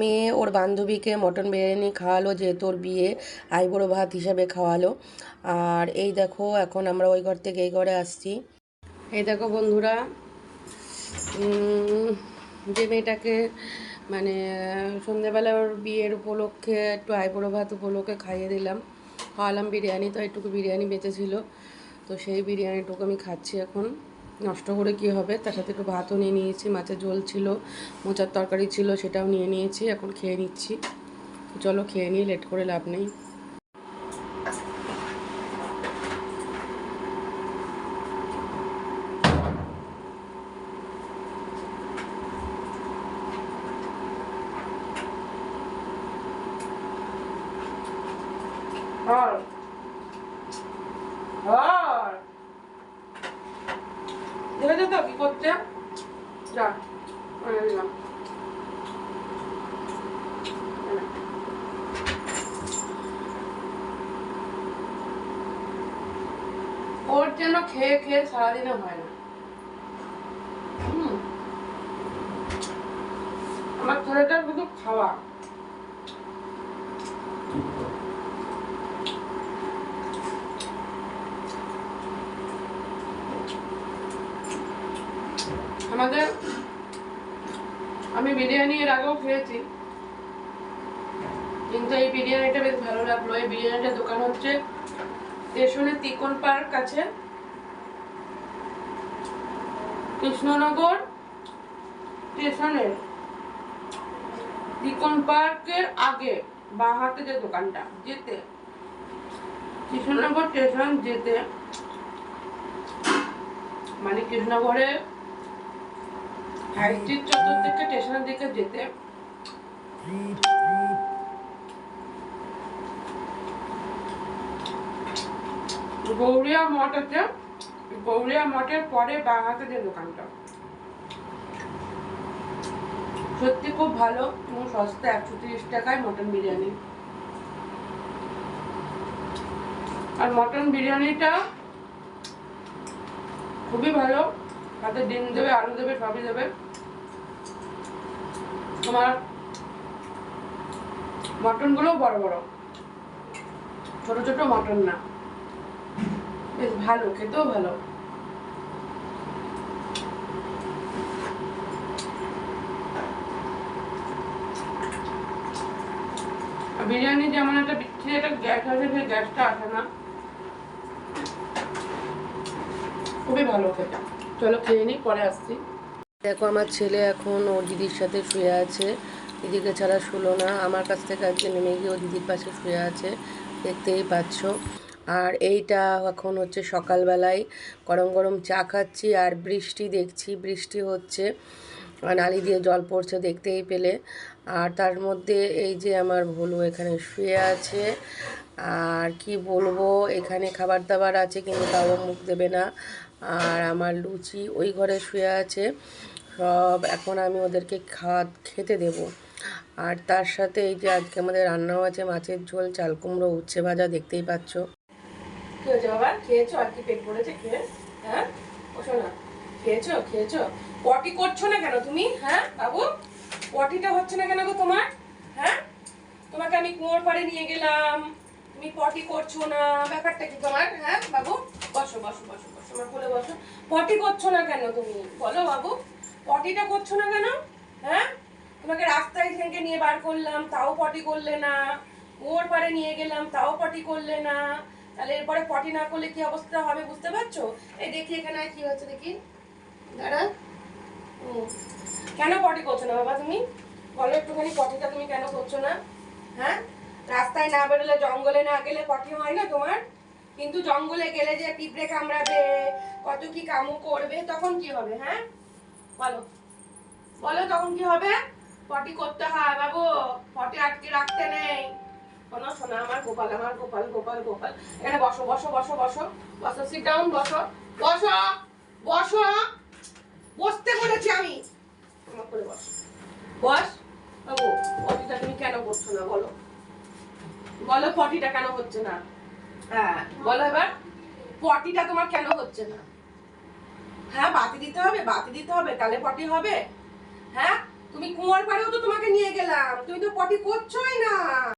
মেয়ে ওর বান্ধবীকে মটন বিরিয়ানি খাওয়ালো যেহেতু ওর বিয়ে, আইবুড়ো ভাত হিসাবে খাওয়ালো। আর এই দেখো, এখন আমরা ওই ঘর থেকে এই ঘরে আসছি। এই দেখো বন্ধুরা যে মেয়েটাকে মানে সন্ধেবেলা ওর বিয়ের উপলক্ষে একটু আইবুড়ো ভাত উপলক্ষে খাইয়ে দিলাম। খাওয়ালাম বিরিয়ানি, তো একটুকু বিরিয়ানি বেঁচেছিল। তো সেই বিরিয়ানিটুকু আমি খাচ্ছি এখন। নষ্ট করে কি হবে? তার সাথে একটু ভাতও নিয়ে নিয়েছি, মাছের ঝোল ছিল, মোচার তরকারি ছিল সেটাও নিয়ে নিয়েছি, এখন খেয়ে নিচ্ছি। চলো খেয়ে নিই লেট করে লাভ নেই। আর আর দেখেছ তো কি করছে আনে দিলাম ওর যেন খেয়ে খেয়ে সারাদিনে হয় না। আমার ছেলেটা শুধু খাওয়া আমাদের, আমি বিরিয়ানি এর আগেও খেয়েছি। কিন্তু এই বিরিয়ানিটা বেশ ভালো লাগল। এই বিরিয়ানিটার দোকান হচ্ছে স্টেশনের তিকন পার্ক আছে কৃষ্ণনগর স্টেশনের তিকন পার্কের আগে, বাঁ হাতে যে দোকানটা, যেতে। কৃষ্ণনগর স্টেশন যেতে। মানে কৃষ্ণনগরে স্টেশনের দিকে যেতে গৌরিয়া মঠ আছে গৌরিয়া মঠের পরে যে দোকানটা। সত্যি খুব ভালো এবং সস্তা, একশো তিরিশ টাকায় মটন বিরিয়ানি। আর মটন বিরিয়ানিটা খুবই ভালো। তাতে ডিম দেবে, আলু দেবে, সবই দেবে। তোমার মটনগুলো বড় বড়। ছোট ছোট মটন না। বেশ ভালো, খেতেও ভালো। বিরিয়ানি যেমন একটা বিচ্ছিরি একটা গ্যাস আছে, সেই গ্যাসটা আসে না। খুবই ভালো খেতে। চলো খেয়ে নিই পরে আসছি। দেখো, আমার ছেলে এখন ওর দিদির সাথে শুয়ে আছে। দিদিকে ছাড়া শুলো না। আমার কাছ থেকে আজকে নেমে গিয়ে ও দিদির পাশে শুয়ে আছে। দেখতেই পাচ্ছ। আর এইটা এখন হচ্ছে সকালবেলায় গরম গরম চা খাচ্ছি আর বৃষ্টি দেখছি। বৃষ্টি হচ্ছে। নালি দিয়ে জল পড়ছে দেখতেই পেলে। আর তার মধ্যে এই যে আমার ভুলু এখানে শুয়ে আছে। আর কি বলব, এখানে খাবার দাবার আছে কিন্তু তাও মুখ দেবে না। আর আমার লুচি ওই ঘরে শুয়ে আছে। সব এখন আমি ওদেরকে খাওয়া, খেতে দেব। আর তার সাথে এই যে আজকে আমাদের রান্নাও আছে, মাছের ঝোল, চাল কুমড়ো, উচ্ছে ভাজা, দেখতেই পাচ্ছ। কি হয়েছে বাবা? খেয়েছো? আর কি পেট ভরেছে? হ্যাঁ? খেয়েছো? খেয়েছো? পটি করছ না কেন তুমি? হ্যাঁ বাবু? পটিটা হচ্ছে না কেন গো তোমার? হ্যাঁ? তোমাকে আমি কুয়োর পাড়ে নিয়ে গেলাম। তুমি পটি করছ না। ব্যাপারটা কি তোমার? হ্যাঁ বাবু? বসো বসো বসো বসো, আমার কোলে বসো। পটি করছ না কেন তুমি? বলো বাবু, পটিটা করছ না কেন? হ্যাঁ? তোমাকে রাস্তায় থেকে নিয়ে বার করলাম, তাও পটি করলে না। কুয়োর পাড়ে নিয়ে গেলাম, তাও পটি করলে না। তাহলে এরপরে পটি না করলে কি অবস্থা হবে বুঝতে পারছ? এই দেখি এখানে কি হচ্ছে দেখি। দাঁড়া। কেন পটি করছ না বাবা তুমি? বলো একটুখানি পটিটা তুমি কেন করছ না? হ্যাঁ? রাস্তায় না বেরোলে, জঙ্গলে না গেলে পটি হয় না তোমার? কিন্তু জঙ্গলে গেলে যে পিঁপড়ে কামড়াবে, কত কি কামু করবে, তখন কি হবে হ্যাঁ? বলো। বলো তখন কি হবে? পটি করতে হয় বাবু, পটি আটকে রাখতে নেই। শোনো শোনো আমার গোপাল আমার গোপাল গোপাল গোপাল। এখানে বসো বসো বসো বসো। বসো সিট ডাউন বসো। বসো বসো। বসতে বলেছি আমি। আমার করে বস। বস? বাবু, পটিটা তুমি কেন করছ না, বলো। বলো পটিটা কেন হচ্ছে না। হ্যাঁ বলো এবার। পটিটা তোমার কেন হচ্ছে না? হ্যাঁ বাতি দিতে হবে, বাতি দিতে হবে, তাহলে পটি হবে। হ্যাঁ তুমি কুয়ার পাড়েও তো তোমাকে নিয়ে গেলাম। তুমি তো পটি করছোই না।